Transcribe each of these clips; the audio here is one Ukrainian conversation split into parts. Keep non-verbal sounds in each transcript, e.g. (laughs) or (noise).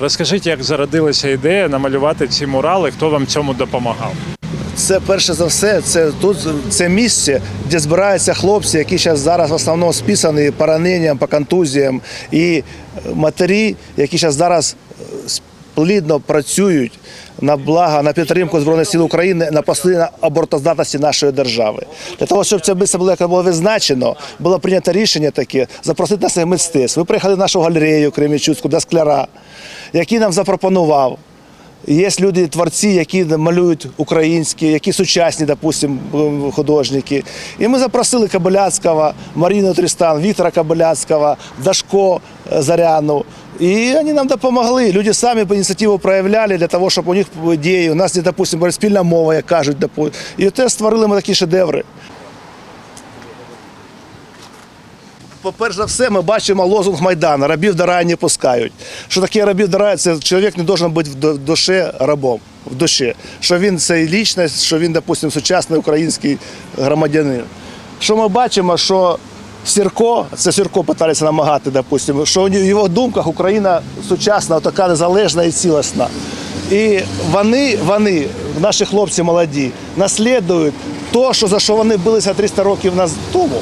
Розкажіть, як зародилася ідея намалювати ці мурали, хто вам цьому допомагав? Це перше за все, це тут це місце, де збираються хлопці, які зараз зараз в основному списані пораненням, по контузіям, і матері, які зараз зараз плідно працюють на благо, на підтримку Збройних сил України на посилення обороноздатності нашої держави. Для того, щоб це місце було визначено, було прийнято рішення таке запросити нас мистецтв. Ви приїхали в нашу галерею Кремічуцьку до скляра, який нам запропонував. Є люди, творці, які малюють українські, які сучасні, допустим, художники. І ми запросили Кабиляцького, Маріну Трістан, Віктора Кабиляцького, Дашко е, Заряну. І вони нам допомогли. Люди самі по ініціативу проявляли для того, щоб у них ідеї. У нас є, допустим, була спільна мова, як кажуть. І те створили ми такі шедеври. По-перше за все, ми бачимо лозунг Майдану рабів до раю не пускають. Що таке рабів до раю? Це чоловік не має бути в душі рабом, в душі. Що він це лічність, що він, допустимо, сучасний український громадянин. Що ми бачимо, що Сірко, це Сірко питалися намагати, допустимо, що в його думках Україна сучасна, така незалежна і цілісна. І вони, вони, наші хлопці молоді, наслідують то, що за що вони билися 300 років тому.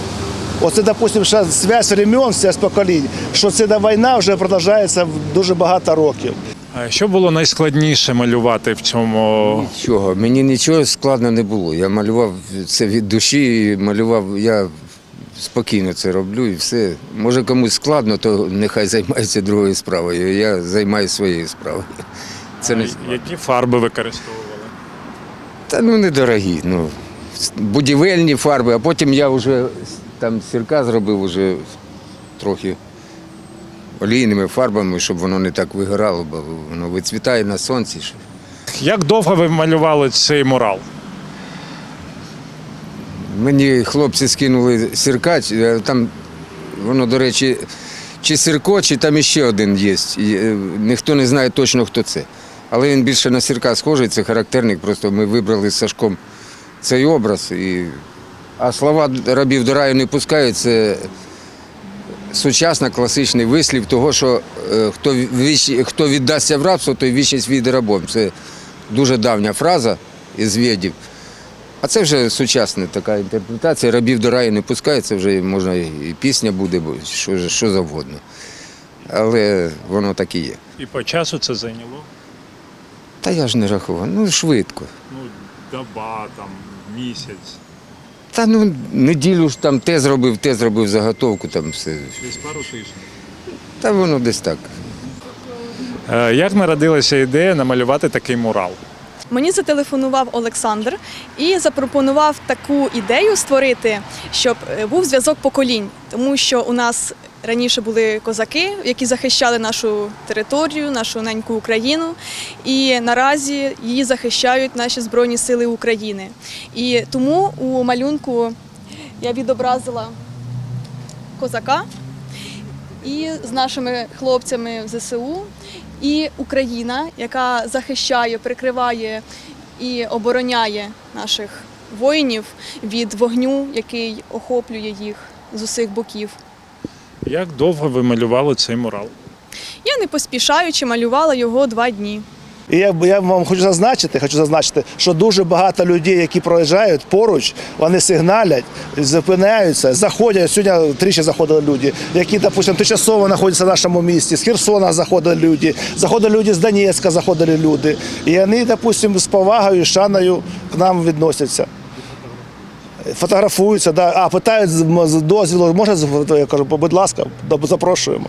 Оце, допустимо, ще связь времен, связь поколінь, що ця війна вже продовжується дуже багато років. А Що було найскладніше малювати в цьому? Нічого, мені нічого складно не було. Я малював це від душі, малював, я спокійно це роблю і все. Може комусь складно, то нехай займається другою справою. Я займаюся своєю справою. (laughs) Це не складно. Які фарби використовували? Та ну недорогі. Ну, будівельні фарби, а потім я вже там сірка зробив уже трохи олійними фарбами, щоб воно не так вигорало, бо воно вицвітає на сонці. Як довго ви малювали цей мурал? Мені хлопці скинули сірка, е, там воно, до речі, чи сірко, чи там іще один є. Е, Ніхто не знає точно, хто це. Але він більше на сірка схожий, це характерник. Просто ми вибрали з Сашком цей образ. І... А слова рабів до раю не пускають, це сучасний класичний вислів того, що е, хто, хто віддасться в рабство, той вічність війде рабом. Це дуже давня фраза із ведів. А це вже сучасна така інтерпретація. Рабів до раю не пускають, це вже можна і пісня буде, бо що, що завгодно. Але воно так і є. І по часу це зайняло? Та я ж не рахував, ну швидко. Ну, доба, там, місяць, Та ну неділю ж там те зробив, те зробив заготовку, там все. десь пару тижнів. Та воно десь так. Е, Як народилася ідея намалювати такий мурал? Мені зателефонував Олександр і запропонував таку ідею створити, щоб е, був зв'язок поколінь, тому що у нас раніше були козаки, які захищали нашу територію, нашу неньку Україну, і наразі її захищають наші збройні сили України. І тому у малюнку я відобразила козака і з нашими хлопцями в ЗСУ, і Україна, яка захищає, прикриває і обороняє наших воїнів від вогню, який охоплює їх з усіх боків. Як довго ви малювали цей мурал? Я не поспішаючи малювала його два дні. І я, я вам хочу зазначити, хочу зазначити, що дуже багато людей, які проїжджають поруч, вони сигналять, зупиняються, заходять. Сьогодні тричі заходили люди, які, допустимо, тимчасово знаходяться в нашому місті, з Херсона заходили люди, заходили люди з Донецька, заходили люди. І вони, допустимо, з повагою, шаною к нам відносяться. Фотографуються, да. а питають з дозвілу, можна я кажу, будь ласка, запрошуємо.